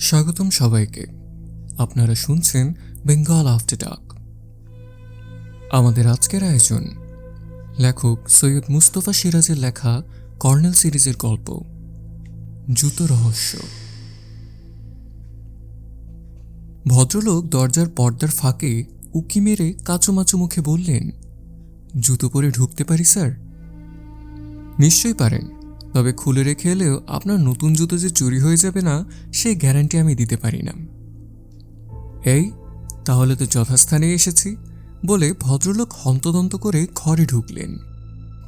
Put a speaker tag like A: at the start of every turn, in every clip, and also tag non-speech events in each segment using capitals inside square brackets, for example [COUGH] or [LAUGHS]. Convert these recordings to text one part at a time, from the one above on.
A: স্বাগতম সবাইকে। আপনারা শুনছেন বেঙ্গল আফটার ডাক। আমাদের আজকের আয়োজন, লেখক সৈয়দ মুস্তফা সিরাজের লেখা কর্নেল সিরিজের গল্প, জুতো রহস্য। ভদ্রলোক দরজার পর্দার ফাঁকে উকি মেরে কাচুমাচু মুখে বললেন, জুতো পরে ঢুকতে পারি, স্যার? নিশ্চয়ই পারেন। তবে খুলে রেখে এলেও আপনার নতুন জুতো যে চুরি হয়ে যাবে না, সেই গ্যারান্টি আমি দিতে পারি না। এই, তাহলে তো যথাস্থানে এসেছি, বলে ভদ্রলোক হন্তদন্ত করে ঘরে ঢুকলেন।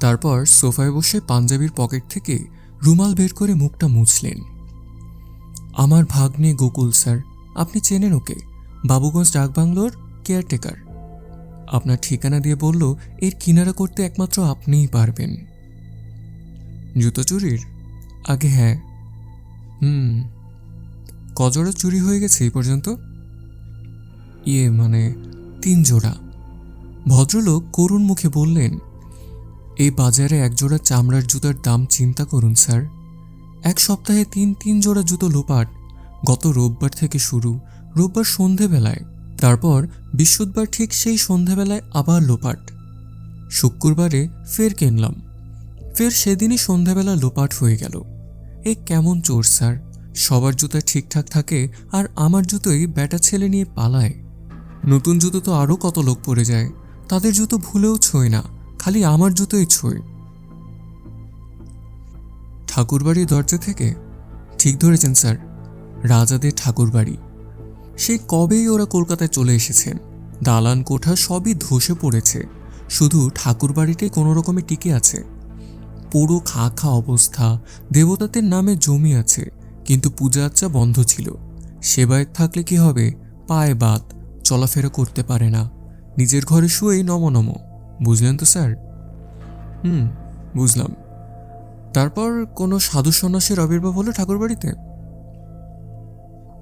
A: তারপর সোফায় বসে পাঞ্জাবির পকেট থেকে রুমাল বের করে মুখটা মুছলেন। আমার ভাগ্নে গোকুল, স্যার, আপনি চেনেন ওকে, বাবুগঞ্জ ডাকবাংলোর কেয়ারটেকার। আপনার ঠিকানা দিয়ে বলল, এর কিনারা করতে একমাত্র আপনিই পারবেন। জুতো চুরির? আগে হ্যাঁ। হুম, কজোড়া চুরি হয়ে গেছে এই পর্যন্ত? ইয়ে মানে তিন জোড়া। ভদ্রলোক করুণ মুখে বললেন, এই বাজারে এক জোড়া চামড়ার জুতার দাম চিন্তা করুন, স্যার। এক সপ্তাহে তিন তিন জোড়া জুতো লোপাট, গত রোববার থেকে শুরু, রোববার সন্ধেবেলায়। তারপর বৃহস্পতিবার ঠিক সেই সন্ধেবেলায় আবার লোপাট। শুক্রবারে ফের কিনলাম। ফের সেদিনই সন্ধ্যাবেলা লোপাট হয়ে গেল। এ কেমন চোর, স্যার? সবার জুতা ঠিকঠাক থাকে আর আমার জুতোই ব্যাটা ছেলে নিয়ে পালায়। নতুন জুতো তো আরও কত লোক পরে যায়, তাদের জুতো ভুলেও ছোঁয় না, খালি আমার জুতোই ছোঁয়। ঠাকুরবাড়ির দরজা থেকে? ঠিক ধরেছেন, স্যার, রাজাদের ঠাকুরবাড়ি। সেই কবেই ওরা কলকাতায় চলে এসেছেন? দালান কোঠা সবই ধসে পড়েছে। শুধু ঠাকুরবাড়িটাই কোনো রকমে টিকে আছে। পুরো খা খা অবস্থা দেবতাদের নামে জমি আছে, কিন্তু পূজা আচ্চা বন্ধ ছিল। সেবায় থাকলে কি হবে? পায়ে বাত, চলাফেরা করতে পারে না। নিজের ঘরে শুয়েই নম নম। বুঝলেন তো, স্যার? হুম, বুঝলাম। তারপর কোনো সাধু সন্ন্যাসীর আবির্ভাব হলো ঠাকুরবাড়িতে?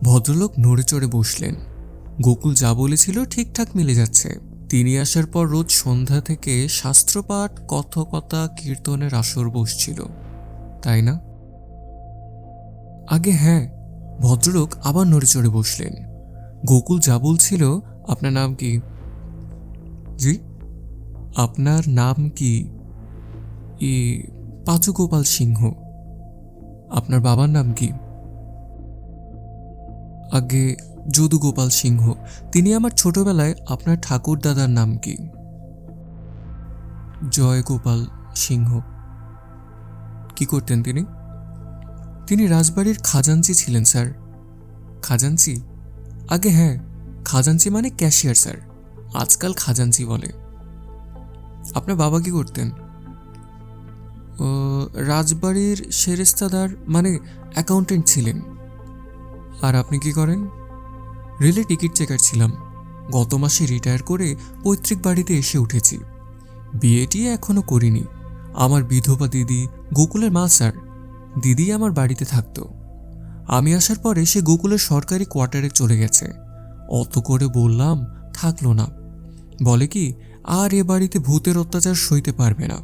A: ভদ্রলোক নড়ে চড়ে বসলেন। গোকুল যা বলেছিল ঠিকঠাক মিলে যাচ্ছে। তিনি আসার পর রোজ সন্ধ্যা থেকে শাস্ত্রপাঠ, কথকতা, কীর্তনের আসর বসছিল। তাই না? আগে হ্যাঁ ভদ্রলোক আবার নড়ে চড়ে বসলেন। গোকুল যা বলছিল, আপনার নাম কি? জি? আপনার নাম কি? ই পাঁচু গোপাল সিংহ। আপনার বাবার নাম কি? আগে যদু গোপাল সিংহ। তিনি আমার ছোটবেলায় আপনার ঠাকুর দাদার নাম কি? জয়গোপাল সিংহ। কি করতেন তিনি? তিনি রাজবাড়ির খাজাঞ্চি ছিলেন, স্যার। খাজাঞ্চি? আগে হ্যাঁ খাজাঞ্চি মানে ক্যাশিয়ার, স্যার। আজকাল খাজাঞ্চি বলে। আপনার বাবা কি করতেন? রাজবাড়ির সেরেস্তাদার মানে অ্যাকাউন্টেন্ট ছিলেন। আর আপনি কি করেন? রেলে টিকিট চেকার ছিলাম। গত মাসে রিটায়ার করে পৈতৃক বাড়িতে এসে উঠেছি। বিয়েটি এখনও করিনি। আমার বিধবা দিদি, গোকুলের মা স্যার, দিদি আমার বাড়িতে থাকতো। আমি আসার পরে সে গোকুলের সরকারি কোয়ার্টারে চলে গেছে। অত করে বললাম, থাকল না। বলে কি, আর এ বাড়িতে ভূতের অত্যাচার সইতে পারবে না।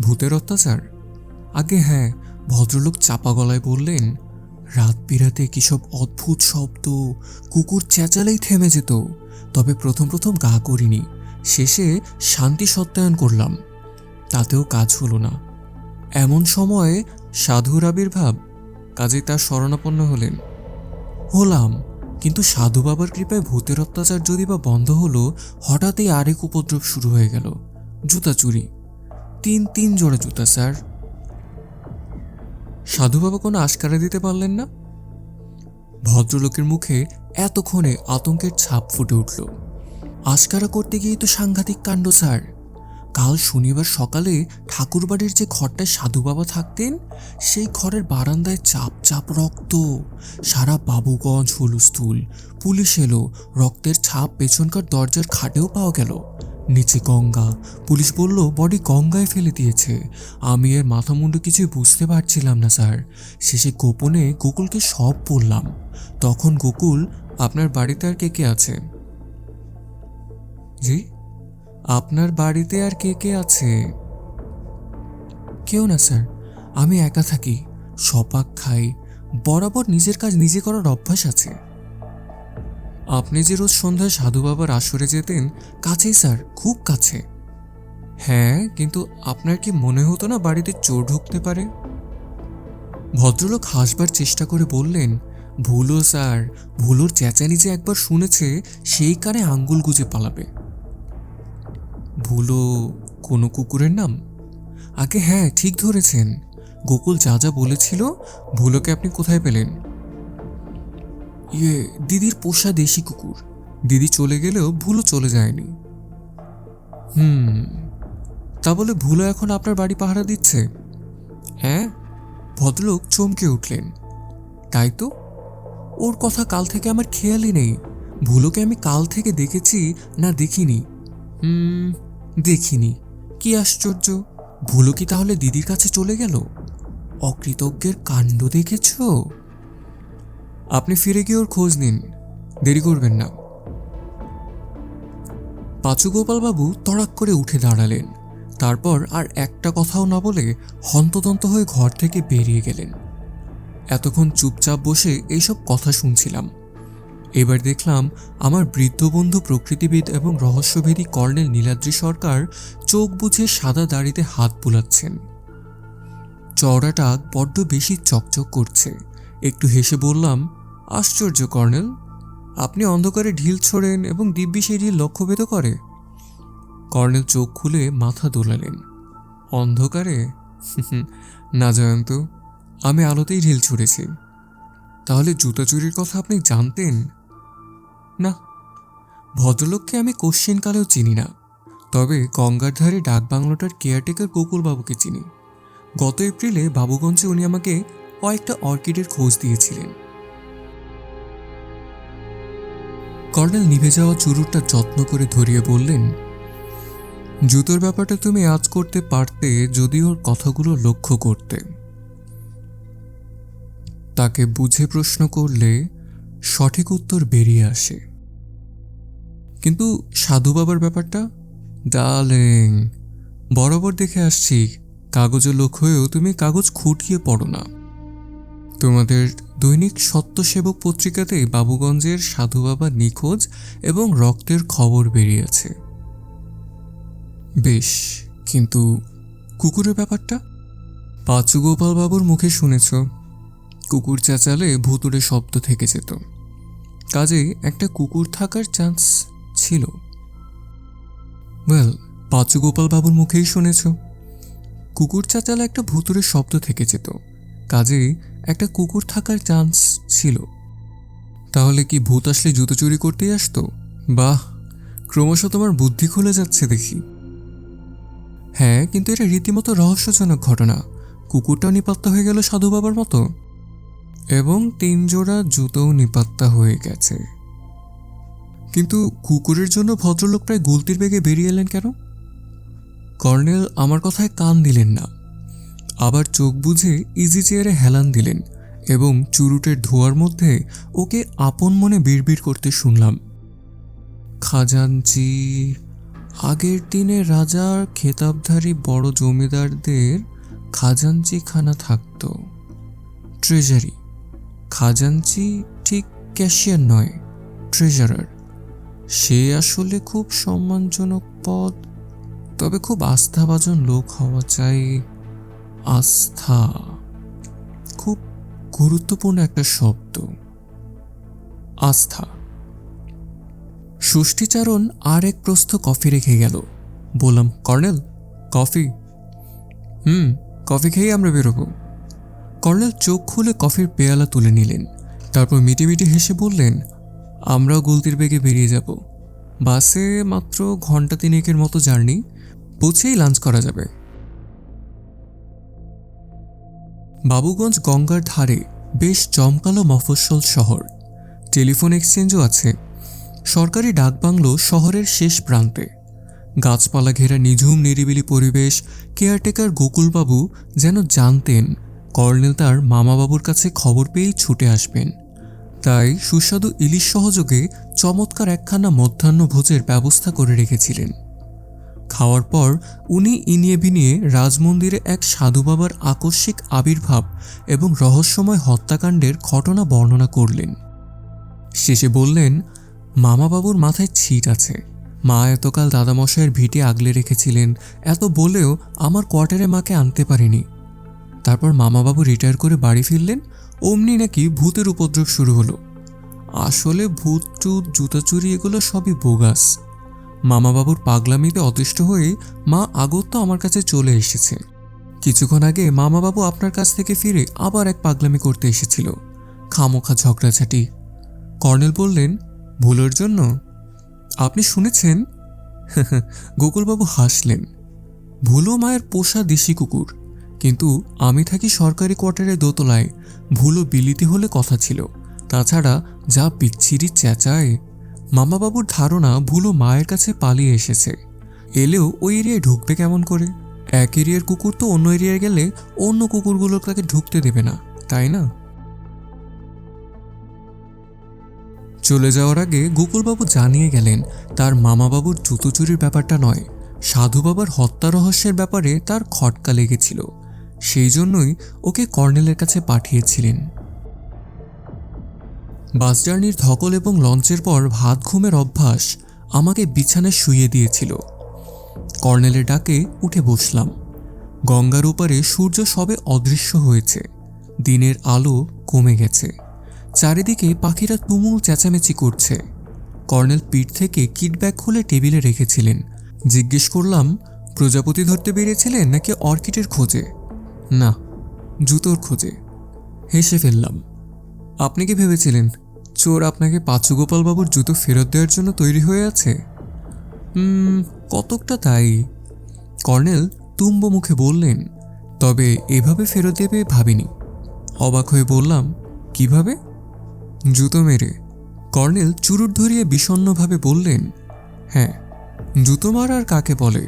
A: ভূতের অত্যাচার? আগে হ্যাঁ ভদ্রলোক চাপা গলায় বললেন রাত বিরাতে কি সব অদ্ভুত শব্দ? কুকুর চেঁচালেই থেমে যেত। তবে প্রথম প্রথম গা করিনি। শেষে শান্তি সত্যায়ন করলাম। তাতেও কাজ হলো না। এমন সময়ে সাধুর আবির্ভাব। কাজে তার শরণাপন্ন হলেন। হলাম, কিন্তু সাধু বাবার কৃপায় ভূতের অত্যাচার যদি বা বন্ধ হলো, হঠাৎই আরেক উপদ্রব শুরু হয়ে গেল। জুতা চুরি। তিন তিন জোড়া জুতা, স্যার। সাধু বাবা কোনো আশকারা দিতে পারলেন না? ভদ্রলোকের মুখে এতক্ষণে আতঙ্কের ছাপ ফুটে উঠল। আশকারা করতে গিয়েই তো সাংঘাতিক কাণ্ড, স্যার। কাল শনিবার সকালে ঠাকুরবাড়ির যে ঘরটায় সাধু বাবা থাকতেন, সেই ঘরের বারান্দায় চাপ চাপ রক্ত, সারা বাবুগঞ্জ হুলুস্থুল, পুলিশ এলো, রক্তের ছাপ পেছনকার দরজার খাটেও পাওয়া গেল। নিচে গঙ্গা। পুলিশ বলল, বডি গঙ্গায় ফেলে দিয়েছে। আমি এর মাথা মুন্ডু কিছুই বুঝতে পারছিলাম না, স্যার। শেষে গোপনে গোকুলকে সব বললাম। তখন গোকুল আপনার বাড়িতে আর কে কে আছে? জি? আপনার বাড়িতে আর কে কে আছে? কেউ না, স্যার। আমি একা থাকি। সপাক খাই। বরাবর নিজের কাজ নিজে করার অভ্যাস আছে। আপনি যে রোজ সন্ধ্যায় সাধু বাবার আসরে যেতেন, কাছেই স্যার, খুব কাছে। হ্যাঁ কিন্তু আপনার কি মনে হতো না বাড়িতে চোর ঢুকতে পারে? ভদ্রলোক হাসবার চেষ্টা করে বললেন, ভুলো স্যার, ভুলোর চেঁচানি যে একবার শুনেছে, সেই কানে আঙ্গুল গুজে পালাবে। ভুলো কোনো কুকুরের নাম? আগে হ্যাঁ ঠিক ধরেছেন। গোকুল যা যা বলেছিল, ভুলোকে আপনি কোথায় পেলেন? ইয়ে দিদির পোষা দেশি কুকুর। দিদি চলে গেলেও ভুলো চলে যায়নি। হুম, তা বলে ভুলো এখন আপনার বাড়ি পাহারা দিচ্ছে? হ্যাঁ ভদ্রলোক চমকে উঠলেন। তাই তো? ওর কথা কাল থেকে আমার খেয়ালই নেই। ভুলোকে আমি কাল থেকে দেখেছি, না দেখিনি। হুম, দেখিনি। কি আশ্চর্য! ভুলো কি তাহলে দিদির কাছে চলে গেল? অকৃতজ্ঞের কাণ্ড দেখেছ? আপনি ফিরে গিয়ে ওর খোঁজ নিন। দেরি করবেন না। পাঁচু গোপালবাবু তড়াক করে উঠে দাঁড়ালেন। তারপর আর একটা কথাও না বলে হন্তদন্ত হয়ে ঘর থেকে বেরিয়ে গেলেন। এতক্ষণ চুপচাপ বসে এইসব কথা শুনছিলাম। এবার দেখলাম আমার বৃদ্ধ বন্ধু প্রকৃতিবিদ এবং রহস্যভেদী কর্নেল নীলাদ্রি সরকার চোখ বুঝে সাদা দাড়িতে হাত বুলাচ্ছেন। চওড়াটা বড্ড বেশি চকচক করছে। একটু হেসে বললাম, আশ্চর্য, কর্নেল। আপনি অন্ধকারে ঢিল ছোড়েন এবং দিব্যি সেই ঢিল লক্ষ্যভেদ করে। কর্নেল চোখ খুলে মাথা দোলালেন। অন্ধকারে? [LAUGHS] না, জয়ন্ত। আমি আলোতেই ঢিল ছুঁড়েছি। তাহলে জুতা চুরির কথা আপনি জানতেন? না। ভদ্রলোককে আমি কোশ্চেনকালেও চিনি না। তবে গঙ্গার ধারে ডাক ডাকবাংলোটার কেয়ারটেকার গোকুলবাবুকে চিনি। গত এপ্রিলে বাবুগঞ্জে উনি আমাকে কয়েকটা অর্কিডের খোঁজ দিয়েছিলেন। কর্নেল নিভে যাওয়া চুরুটটা যত্ন করে ধরিয়ে বললেন, জুতোর ব্যাপারটা তুমি আজ করতে পারতে যদি ওর কথাগুলো লক্ষ্য করতে। তাকে বুঝে প্রশ্ন করলে সঠিক উত্তর বেরিয়ে আসে। কিন্তু সাধু বাবার ব্যাপারটা? ডার্লিং, বরাবর দেখে আসছি কাগজে লোক হয়েও তুমি কাগজ খুঁটিয়ে পড়ো না। তোমাদের দৈনিক সত্যসেবক পত্রিকাতে বাবুগঞ্জের সাধু বাবা নিখোঁজ এবং রক্তের খবর বেরিয়েছে। বেশ, কিন্তু কুকুরের ব্যাপারটা? পাঁচু গোপাল বাবুর মুখে শুনেছ, কুকুর চেঁচালে ভুতুরে শব্দ থেকে যেত। কাজেই একটা কুকুর থাকার চান্স ছিল। ওয়েল পাঁচু গোপাল বাবুর মুখেই শুনেছ, কুকুর চেঁচালে একটা ভুতুরে শব্দ থেকে যেত। কাজেই একটা কুকুর থাকার চান্স ছিল। তাহলে কি ভূত আসলে জুতো চুরি করতেই আসতো? বাহ, ক্রমশ তোমার বুদ্ধি খুলে যাচ্ছে দেখি। হ্যাঁ কিন্তু এটা রীতিমতো রহস্যজনক ঘটনা। কুকুরটাও নিপাত্তা হয়ে গেল সাধু বাবার মতো। এবং তিন জোড়া জুতোও নিপাত্তা হয়ে গেছে। কিন্তু কুকুরের জন্য ভদ্রলোক প্রায় গুলতির বেগে বেরিয়ে এলেন কেন? কর্নেল আমার কথায় কান দিলেন না। আবার চোখ বুঝে ইজি চেয়ারে হেলান দিলেন এবং চুরুটের ধোয়ার মধ্যে ওকে আপন মনে বিড়বিড় করতে শুনলাম। খাজানচি আগের দিনে রাজার খেতাবধারী বড় জমিদারদের খাজাঞ্চিখানা থাকত। ট্রেজারি খাজাঞ্চি ঠিক ক্যাশিয়ার নয় ট্রেজারার সে আসলে খুব সম্মানজনক পদ, তবে খুব আস্থাভাজন লোক হওয়া চাই। আস্থা। খুব গুরুত্বপূর্ণ একটা শব্দ। আস্থা। ষষ্ঠীচারণ আর এক প্রস্থ কফি রেখে গেল। বললাম, কর্নেল, কফি? হুম, কফি খেয়েই আমরা বেরোবো। কর্নেল চোখ খুলে কফির পেয়ালা তুলে নিলেন। তারপর মিটিমিটি হেসে বললেন, আমরাও গলতির বেগে বেরিয়ে যাব। বাসে মাত্র ঘণ্টা তিনেকের মতো জার্নি পৌঁছেই লাঞ্চ করা যাবে। বাবুগঞ্জ গঙ্গার ধারে বেশ জমকালো মফস্বল শহর। টেলিফোন এক্সচেঞ্জও আছে। সরকারি ডাকবাংলো শহরের শেষ প্রান্তে। গাছপালা ঘেরা নিঝুম নিরিবিলি পরিবেশ, কেয়ারটেকার গোকুলবাবু যেন জানতেন কর্নেল তার মামাবাবুর কাছে খবর পেয়েই ছুটে আসবেন। তাই সুস্বাদু ইলিশ সহযোগে চমৎকার একখানা মধ্যাহ্ন ভোজের ব্যবস্থা করে রেখেছিলেন। খাওয়ার পর উনি ইনিয়ে বিনিয়ে রাজমন্দিরে এক সাধু বাবার আকস্মিক আবির্ভাব এবং রহস্যময় হত্যাকাণ্ডের ঘটনা বর্ণনা করলেন। শেষে বললেন, মামাবাবুর মাথায় ছিট আছে। মা এতকাল দাদামশাইয়ের ভিটে আগলে রেখেছিলেন। এত বলেও আমার কোয়ার্টারে মাকে আনতে পারিনি। তারপর মামাবাবু রিটায়ার করে বাড়ি ফিরলেন। অমনি নাকি ভূতের উপদ্রব শুরু হলো। আসলে ভূত টুত জুতা চুরি এগুলো সবই বোগাস। মামাবাবুর পাগলামিতে অতিষ্ঠ হয়ে মা আগত আমার কাছে চলে এসেছে। কিছুক্ষণ আগে মামাবাবু আপনার কাছ থেকে ফিরে আবার এক পাগলামি করতে এসেছিল। খামোখা ঝগড়াঝাটি। কর্নেল বললেন, ভুলের জন্য? আপনি শুনেছেন? [LAUGHS] গোকুলবাবু হাসলেন। ভুলো মায়ের পোষা দেশি কুকুর, কিন্তু আমি থাকি সরকারি কোয়ার্টারে দোতলায়। ভুলো বিলিতি হলে কথা ছিল। তাছাড়া যা বিচ্ছিরি চেঁচায় মামাবাবুর ধারণা ভুলো মায়ের কাছে পালিয়ে এসেছে। এলেও ওই এরিয়ায় ঢুকবে কেমন করে? এক এরিয়ার কুকুর তো অন্য এরিয়ায় গেলে অন্য কুকুরগুলো তাকে ঢুকতে দেবে না, তাই না? চলে যাওয়ার আগে গোকুলবাবু জানিয়ে গেলেন, তার মামাবাবুর জুতো চুরির ব্যাপারটা নয়। সাধু বাবার হত্যা রহস্যের ব্যাপারে তার খটকা লেগেছিল। সেই জন্যই ওকে কর্নেলের কাছে পাঠিয়েছিলেন। বাস জার্নির ধকল এবং লঞ্চের পর ভাত ঘুমের অভ্যাস আমাকে বিছানায় শুইয়ে দিয়েছিল। কর্নেলের ডাকে উঠে বসলাম। গঙ্গার ওপারে সূর্য সবে অদৃশ্য হয়েছে। দিনের আলো কমে গেছে। চারিদিকে পাখিরা তুমুল চেঁচামেচি করছে। কর্নেল পিঠ থেকে কিটব্যাগ খুলে টেবিলে রেখেছিলেন। জিজ্ঞেস করলাম, প্রজাপতি ধরতে বেরিয়েছিলেন নাকি অর্কিডের খোঁজে? না, জুতোর খোঁজে। হেসে ফেললাম। আপনি কি ভেবেছিলেন? চোর আপনাকে পাঁচুগোপালবাবুর জুতো ফেরত দেওয়ার জন্য তৈরি হয়ে আছে? কতকটা তাই। কর্নেল তুম্ব মুখে বললেন, তবে এভাবে ফেরত দেবে ভাবিনি। অবাক হয়ে বললাম, কীভাবে? জুতো মেরে। কর্নেল চুরুট ধরিয়ে বিষণ্ণভাবে বললেন হ্যাঁ জুতো মারার কাকে বলে?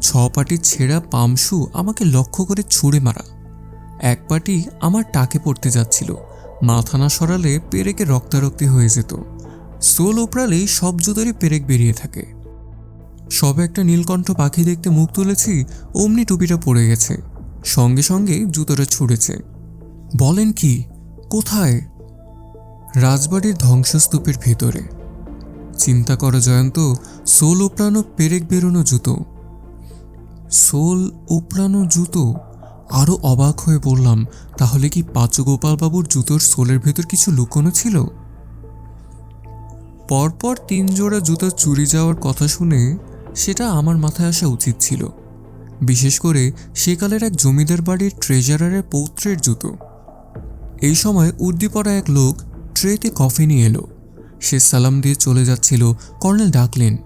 A: ছ পাটির ছেঁড়া পামসু আমাকে লক্ষ্য করে ছুঁড়ে মারা। এক পাটি আমার টাকে পড়তে যাচ্ছিল। মাথা না সরালে পেরেকে রক্তারক্তি হয়ে যেত। সোল ওপরালেই সব জুতোরই পেরেক বেরিয়ে থাকে। সবে একটা নীলকণ্ঠ পাখি দেখতে মুখ তুলেছি, অমনি টুপিটা পড়ে গেছে। সঙ্গে সঙ্গে জুতোটা ছুঁড়েছে। বলেন কি, কোথায়? রাজবাড়ির ধ্বংসস্তূপের ভেতরে। চিন্তা করো জয়ন্ত, সোল উপড়ানো পেরেক বেরোনো জুতো। সোল উপড়ানো জুতো? আরও অবাক হয়ে বললাম, তাহলে কি পাঁচগোপালবাবুর জুতোর সোলের ভেতর কিছু লুকোনো ছিল? পরপর তিন জোড়া জুতো চুরি যাওয়ার কথা শুনে সেটা আমার মাথায় আসা উচিত ছিল। বিশেষ করে সেকালের এক জমিদার বাড়ির ট্রেজারারের পৌত্রের জুতো। এই সময় উর্দিপড়া এক লোক ট্রেতে কফি নিয়ে এলো। সে সালাম দিয়ে চলে যাচ্ছিল, কর্নেল ডাকলেন।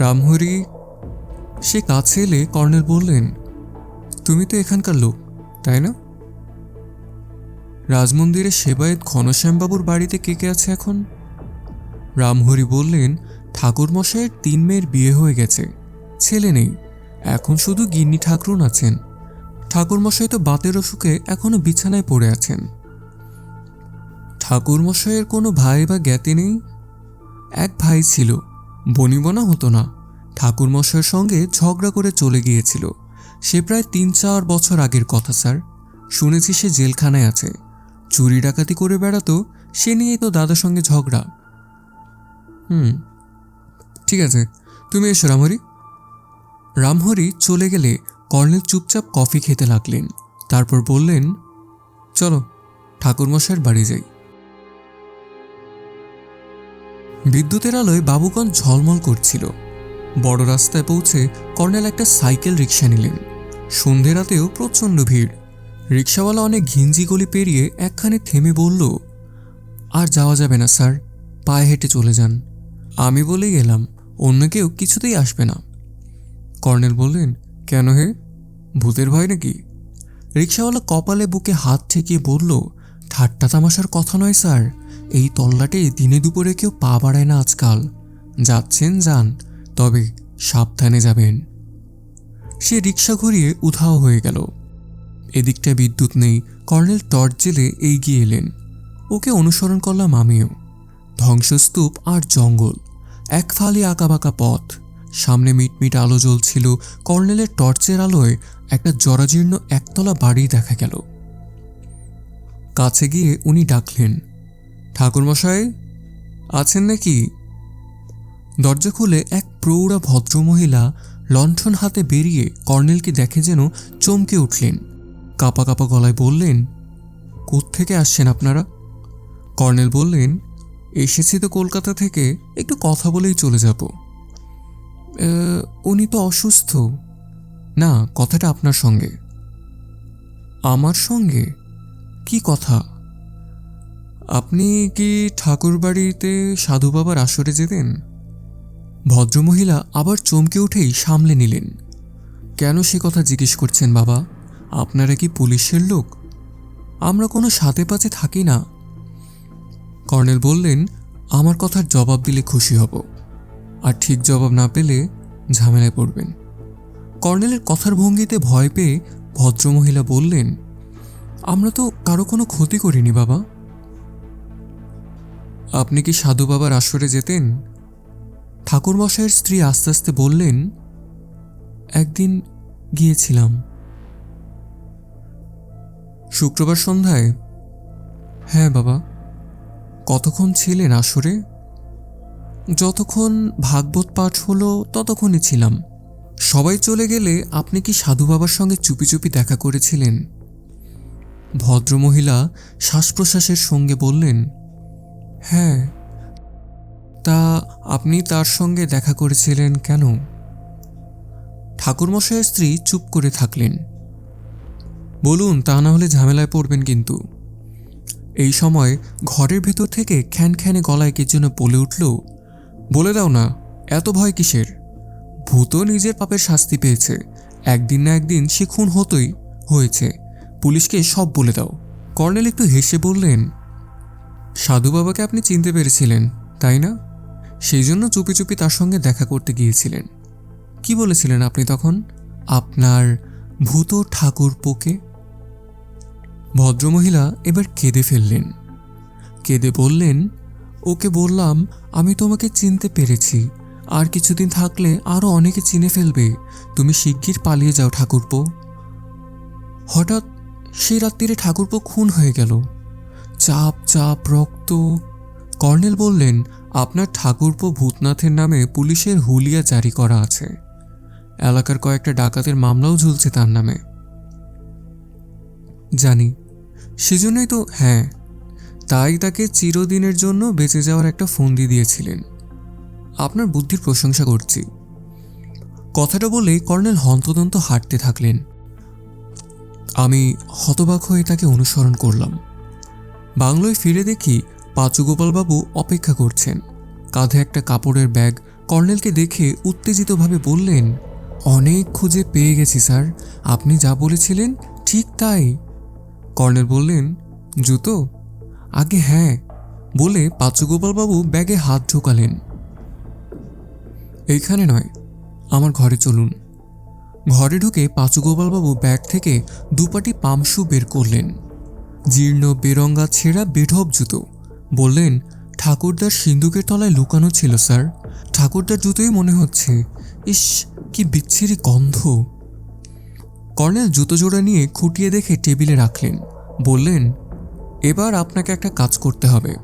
A: রামহরি? সে কাছে এলে কর্নেল বললেন তুমি তো এখানকার লোক, তাই না? রাজমন্দিরে সেবায়েত ঘনশ্যামবাবুর বাড়িতে কে কে আছে এখন? রামহরি বললেন, ঠাকুরমশাইয়ের তিন মেয়ের বিয়ে হয়ে গেছে, ছেলে নেই, এখন শুধু গিন্নি ঠাকুরুন আছেন। ঠাকুরমশাই তো বাতের অসুখে এখনও বিছানায় পড়ে আছেন। ঠাকুরমশাইয়ের কোনো ভাই বা জ্ঞাতি নেই? এক ভাই ছিল, বনিবনা হতো না, ঠাকুরমশাইয়ের সঙ্গে ঝগড়া করে চলে গিয়েছিল। সে প্রায় তিন চার বছর আগের কথা, স্যার। শুনেছি সে জেলখানায় আছে। চুরি ডাকাতি করে বেড়াতো, সে নিয়েই তো দাদার সঙ্গে ঝগড়া। হুম, ঠিক আছে। তুমি এসো, রামহরি। রামহরি চলে গেলে কর্নেল চুপচাপ কফি খেতে লাগলেন। তারপর বললেন, চলো, ঠাকুরমশাইয়ের বাড়ি যাই। বিদ্যুতের আলোয় বাবুগঞ্জ ঝলমল করছিল। বড় রাস্তায় পৌঁছে কর্নেল একটা সাইকেল রিক্সা নিলেন। সন্ধে রাতেও প্রচণ্ড ভিড়। রিক্সাওয়ালা অনেক ঘিঞ্জি গলি পেরিয়ে একখানে থেমে বলল, আর যাওয়া যাবে না, স্যার। পায়ে হেঁটে চলে যান। আমি বলেই এলাম অন্য কেউ কিছুতেই আসবে না। কর্নেল বললেন, কেন হে? ভূতের ভয় নাকি? রিক্সাওয়ালা কপালে বুকে হাত ঠেকিয়ে বলল, ঠাট্টা তামাশার কথা নয়, স্যার। এই তল্লাটে দিনে দুপুরে কেউ পা বাড়ায় না আজকাল। যাচ্ছেন, যান। তবে সাবধানে যাবেন। সে রিক্সা ঘুরিয়ে উধাও হয়ে গেল। এদিকটা বিদ্যুৎ নেই। কর্নেল টর্চ জেলে এগিয়ে এলেন। ওকে অনুসরণ করলাম আমিও। ধ্বংসস্তূপ আর জঙ্গল। এক ফালি আঁকাবাঁকা পথ। সামনে মিটমিট আলো জ্বলছিল। কর্নেলের টর্চের আলোয় একটা জরাজীর্ণ একতলা বাড়ি দেখা গেল। কাছে গিয়ে উনি ডাকলেন, ঠাকুরমশাই, আছেন নাকি? দরজা খুলে এক প্রৌঢ়া ভদ্রমহিলা লণ্ঠন হাতে বেরিয়ে কর্নেলকে দেখে যেন চমকে উঠলেন। কাপা কাপা গলায় বললেন, কোত্থেকে আসছেন আপনারা? কর্নেল বললেন, এসেছি তো কলকাতা থেকে, একটু কথা বলেই চলে যাব। উনি তো অসুস্থ? না, কথাটা আপনার সঙ্গে। আমার সঙ্গে? কি কথা? আপনি কি ঠাকুরবাড়িতে সাধু বাবার আসরে যেতেন? ভদ্রমহিলা আবার চমকে উঠেই সামলে নিলেন। কেন সে কথা জিজ্ঞেস করছেন বাবা? আপনারা কি পুলিশের লোক? আমরা কোনো সাথে পাচে থাকি না। কর্নেল বললেন, আমার কথার জবাব দিলে খুশি হব। আর ঠিক জবাব না পেলে ঝামেলায় পড়বেন। কর্নেলের কথার ভঙ্গিতে ভয় পেয়ে ভদ্রমহিলা বললেন, আমরা তো কারও কোনো ক্ষতি করিনি বাবা। আপনি কি সাধু বাবার আসরে যেতেন? ঠাকুরমশাইয়ের স্ত্রী আস্তে আস্তে বললেন, একদিন গিয়েছিলাম। শুক্রবার সন্ধ্যায়? হ্যাঁ বাবা। কতক্ষণ ছিলেন আসরে? যতক্ষণ ভাগবত পাঠ হলো, ততক্ষণই ছিলাম। সবাই চলে গেলে আপনি কি সাধু বাবার সঙ্গে চুপি চুপি দেখা করেছিলেন? ভদ্রমহিলা শ্বাস প্রশ্বাসের সঙ্গে বললেন হ্যাঁ তা আপনি তার সঙ্গে দেখা করেছিলেন কেন? ঠাকুরমশাইয়ের স্ত্রী চুপ করে থাকলেন। বলুন, তা না হলে ঝামেলায় পড়বেন কিন্তু। এই সময় ঘরের ভেতর থেকে খ্যান খ্যানে গলায় কে যেন বলে উঠল, বলে দাও না, এত ভয় কিসের? ভূত নিজের পাপের শাস্তি পেয়েছে। একদিন না একদিন সে খুন হতোই, হয়েছে। পুলিশকে সব বলে দাও। কর্নেল একটু হেসে বললেন, সাধু বাবাকে আপনি চিনতে পেরেছিলেন, তাই না? সেই জন্য চুপি চুপি তার সঙ্গে দেখা করতে গিয়েছিলেন। কি বলেছিলেন আপনি তখন? আপনার ভূত ঠাকুর পোকে? ভদ্রমহিলা এবার কেঁদে ফেললেন। কেঁদে বললেন, ওকে বললাম, আমি তোমাকে চিনতে পেরেছি। আর কিছুদিন থাকলে আরও অনেকে চিনে ফেলবে। তুমি শিগগির পালিয়ে যাও ঠাকুরপো। হঠাৎ সেই রাত্রিরে ঠাকুরপো খুন হয়ে গেল। চাপ চাপ, রক্ত কর্নেল বললেন, আপনার ঠাকুরপো ভূতনাথের নামে পুলিশের হুলিয়া জারি করা আছে। এলাকার কয়েকটা ডাকাতের মামলাও ঝুলছে তার নামে। জানি। সেজন্যই তো হ্যাঁ। তাই তাকে চিরদিনের জন্য বেঁচে যাওয়ার একটা ফন্দি দিয়েছিলেন। আপনার বুদ্ধির প্রশংসা করছি। কথাটা বলে কর্নেল হন্তদন্ত হাঁটতে থাকলেন। আমি হতবাক হয়ে তাকে অনুসরণ করলাম। বাংলোয় ফিরে দেখি পাঁচুগোপালবাবু অপেক্ষা করছেন। কাঁধে একটা কাপড়ের ব্যাগ, কর্নেলকে দেখে উত্তেজিতভাবে বললেন, অনেক খুঁজে পেয়ে গেছি, স্যার। আপনি যা বলেছিলেন ঠিক তাই। কর্নেল বললেন, জুতো? আগে হ্যাঁ বলে পাঁচুগোপালবাবু ব্যাগে হাত ঢোকালেন। এইখানে নয়, আমার ঘরে চলুন। ঘরে ঢুকে পাঁচুগোপালবাবু ব্যাগ থেকে দুপাটি পামশু বের করলেন। জীর্ণ বেরঙ্গা ছেঁড়া বেঢপ জুতো বললেন, ঠাকুরদার সিন্দুকের তলায় লুকানো ছিল, স্যার। ঠাকুরদার জুতোই মনে হচ্ছে। ইস, কি বিচ্ছিরি গন্ধ। কর্নেল জুতো জোড়া নিয়ে খুঁটিয়ে দেখে টেবিলে রাখলেন। বললেন, এবার আপনাকে একটা কাজ করতে হবে।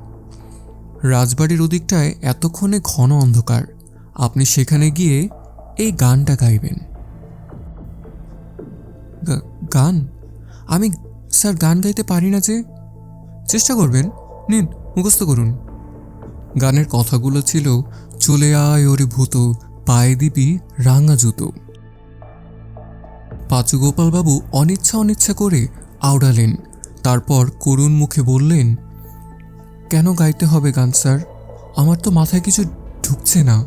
A: রাজবাড়ির ওদিকটায় এতক্ষণে ঘন অন্ধকার। আপনি সেখানে গিয়ে এই গানটা গাইবেন। গান? আমি, স্যার, গান গাইতে পারি না যে। চেষ্টা করবেন। নিন। মুখস্থ করুন। গানের কথাগুলো ছিল চলে আয় ওরে ভূত, পায়ে দিবি রাঙা জুতো। পাঁচু গোপালবাবু অনিচ্ছা অনিচ্ছা করে আওড়ালেন। তারপর করুণ মুখে বললেন, কেন গাইতে হবে গান, স্যার? আমার তো মাথায় কিছু ঢুকছে না।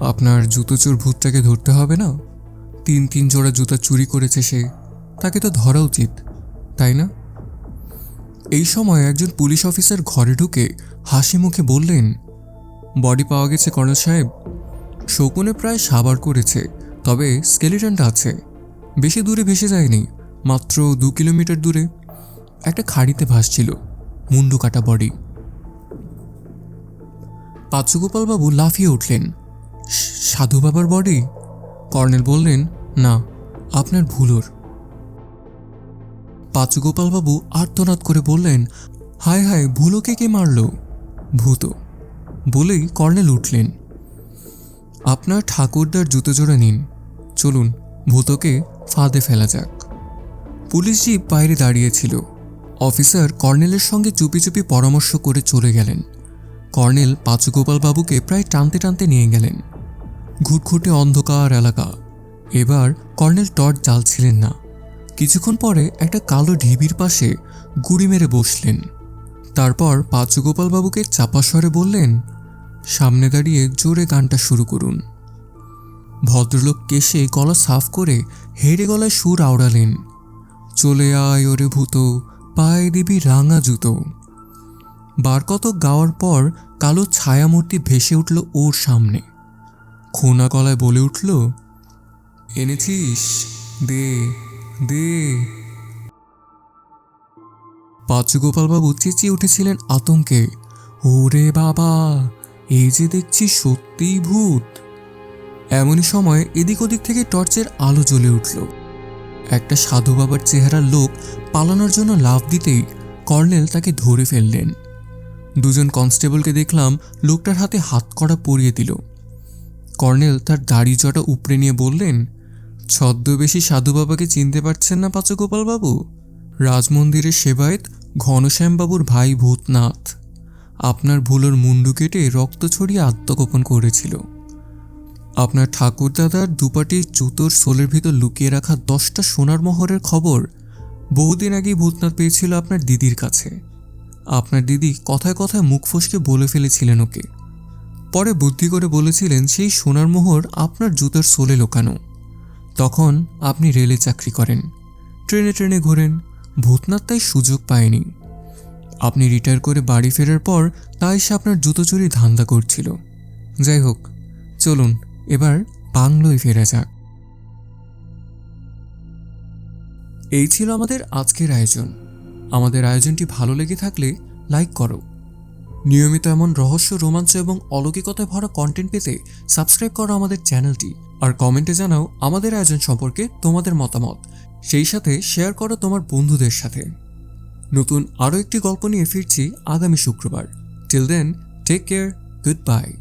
A: আপনার জুতো চোর ভূতটাকে ধরতে হবে না? তিন তিন জোড়া জুতা চুরি করেছে সে, তাকে তো ধরা উচিত, তাই না? এই সময় একজন পুলিশ অফিসার ঘরে ঢুকে হাসি মুখে বললেন, বডি পাওয়া গেছে, কর্নেল সাহেব। শকুনে প্রায় সাবার করেছে, তবে স্কেলিটনটা আছে। বেশি দূরে ভেসে যায়নি, মাত্র দু কিলোমিটার দূরে। একটা খাড়িতে ভাসছিল, মুন্ডু কাটা বডি। পাঁচুগোপালবাবু লাফিয়ে উঠলেন সাধু বাবার বডি? কর্নেল বললেন, না, আপনার ভুলোর। পাঁচুগোপালবাবু আর্তনাদ করে বললেন, হায় হায়, ভুলোকে কে মারল? ভূত, বলেই কর্নেল উঠলেন। আপনার ঠাকুরদার জুতো জোড়া নিন। চলুন, ভূতকে ফাঁদে ফেলা যাক। পুলিশ জিপ বাইরে দাঁড়িয়েছিল। অফিসার কর্নেলের সঙ্গে চুপি চুপি পরামর্শ করে চলে গেলেন। কর্নেল পাঁচুগোপাল বাবুকে প্রায় টানতে টানতে নিয়ে গেলেন। ঘুটঘুটে অন্ধকার এলাকা। এবার কর্নেল টর্চ জ্বালছিলেন না। কিছুক্ষণ পরে একটা কালো ঢিবির পাশে গুড়ি মেরে বসলেন। তারপর পাঁচুগোপাল বাবুকে চাপা স্বরে বললেন, সামনে দাঁড়িয়ে জোরে গানটা শুরু করুন। ভদ্রলোক কেশে গলা সাফ করে হেরে গলায় সুর আওড়ালেন, চলে আয় ওরে ভূত, পায়ে দিবি রাঙা জুতো। বার কত গাওয়ার পর কালো ছায়ামূর্তি ভেসে উঠল ওর সামনে। খোনা গলায় বলে উঠল, এনেছিস? দে। দে। পাঁচুগোপালবাবু চেঁচিয়ে উঠেছিলেন আতঙ্কে। ওরে বাবা, এই যে দেখছি সত্যিই ভূত। এমনই সময় এদিক ওদিক থেকে টর্চের আলো জ্বলে উঠল। একটা সাধু বাবার চেহারার লোক পালানোর জন্য লাফ দিতেই কর্নেল তাকে ধরে ফেললেন। দুজন কনস্টেবলকে দেখলাম লোকটার হাতে হাত কড়া পরিয়ে দিল। কর্নেল তার দাড়ি জটা উপড়ে নিয়ে বললেন ছদ্মবেশী সাধু বাবাকে চিনতে পারছেন না পাচগোপাল বাবু? রাজমন্দিরের সেবায়েত ঘনশ্যামবাবুর ভাই ভূতনাথ। আপনার ভুলোর মুন্ডু কেটে রক্ত ছড়িয়ে আত্মগোপন করেছিল। আপনার ঠাকুরদাদার দুপাটি জুতোর সোলের ভিতর লুকিয়ে রাখা দশটা সোনার মোহরের খবর বহুদিন আগেই ভূতনাথ পেয়েছিল আপনার দিদির কাছে। আপনার দিদি কথায় কথায় মুখ ফসকে বলে ফেলেছিলেন ওকে। পরে বুদ্ধি করে বলেছিলেন, সেই সোনার মোহর আপনার জুতোর সোলে লোকানো। তখন আপনি রেলে চাকরি করেন। ট্রেনে ট্রেনে ঘোরেন। ভূতনাথ তাই সুযোগ পায়নি। আপনি রিটায়ার করে বাড়ি ফেরার পর তাই সে আপনার জুতো চুরি ধান্দা করছিল। যাই হোক, চলুন, এবার বাংলোয় ফেরা যাক। এই ছিল আমাদের আজকের আয়োজন। আমাদের আয়োজনটি ভালো লেগে থাকলে লাইক করো। নিয়মিত এমন রহস্য, রোমাঞ্চ এবং অলৌকিকতায় ভরা কন্টেন্ট পেতে সাবস্ক্রাইব করো আমাদের চ্যানেলটি আর কমেন্টে জানাও আমাদের আয়োজন সম্পর্কে তোমাদের মতামত। সেই সাথে শেয়ার করো তোমার বন্ধুদের সাথে। নতুন আরও একটি গল্প নিয়ে ফিরছি আগামী শুক্রবার। Till then take care good bye